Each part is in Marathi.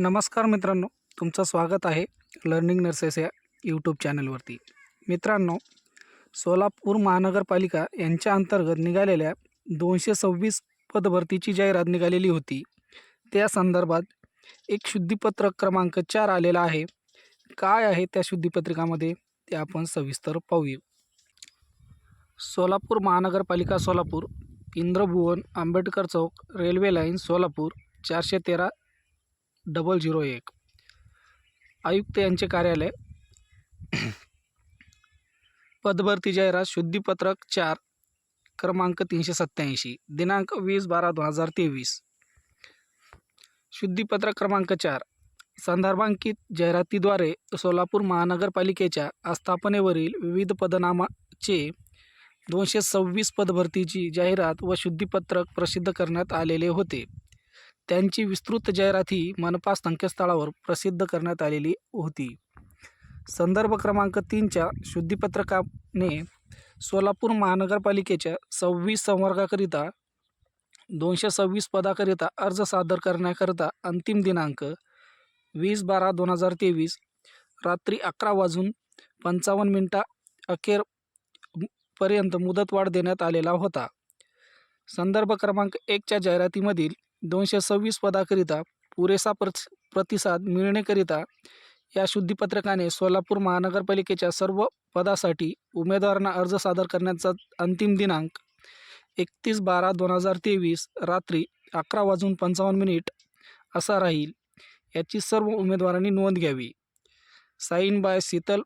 नमस्कार मित्रांनो तुमचं स्वागत आहे लर्निंग नर्सेस या यूट्यूब चॅनलवरती मित्रांनो सोलापूर महानगरपालिका यांच्या अंतर्गत निघालेल्या दोनशे सव्वीस पदभरतीची जाहिरात निघालेली होती. त्या संदर्भात एक शुद्धीपत्रक क्रमांक चार आलेला आहे. काय आहे त्या शुद्धीपत्रिकामध्ये ते आपण सविस्तर पाहूया. सोलापूर महानगरपालिका सोलापूर इंद्रभुवन आंबेडकर चौक रेल्वे लाईन सोलापूर चारशे तेरा डबल झिरो एक. आयुक्त यांचे कार्यालय. पदभरती जाहिरात शुद्धीपत्रक चार क्रमांक तीनशे सत्त्याऐंशी दिनांक वीस बारा दोन हजार तेवीस. शुद्धीपत्रक क्रमांक चार संदर्भांकित जाहिरातीद्वारे सोलापूर महानगरपालिकेच्या आस्थापनेवरील विविध पदनामाचे दोनशे सव्वीस पदभरतीची जाहिरात व शुद्धीपत्रक प्रसिद्ध करण्यात आलेले होते. त्यांची विस्तृत जाहिरात ही मनपा संकेतस्थळावर प्रसिद्ध करण्यात आलेली होती. संदर्भ क्रमांक तीनच्या शुद्धीपत्रकाने सोलापूर महानगरपालिकेच्या सव्वीस संवर्गाकरिता दोनशे सव्वीस पदाकरिता अर्ज सादर करण्याकरिता अंतिम दिनांक वीस बारा दोन हजार तेवीस रात्री अकरा वाजून पंचावन्न मिनटा अखेर पर्यंत मुदतवाढ देण्यात आलेला होता. संदर्भ क्रमांक एकच्या जाहिरातीमधील दोनशे सव्वीस पदाकरिता पुरेसा प्रत प्रतिसाद मिळण्याकरिता या शुद्धीपत्रकाने सोलापूर महानगरपालिकेच्या सर्व पदासाठी उमेदवारांना अर्ज सादर करण्याचा अंतिम दिनांक एकतीस बारा दोन हजार तेवीस रात्री अकरा वाजून पंचावन्न मिनिट असा राहील. याची सर्व उमेदवारांनी नोंद घ्यावी. Sign by Sheetal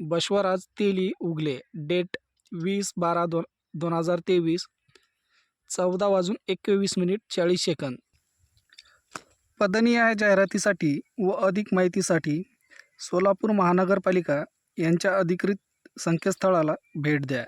Basavraj Teli Ugale. Date वीस बारा दोन दोन हजार तेवीस चौदा वाजून एकवीस मिनिट चाळीस सेकंद. पदनीय जाहिरातीसाठी व अधिक माहितीसाठी सोलापूर महानगरपालिका यांच्या अधिकृत संकेतस्थळाला भेट द्या.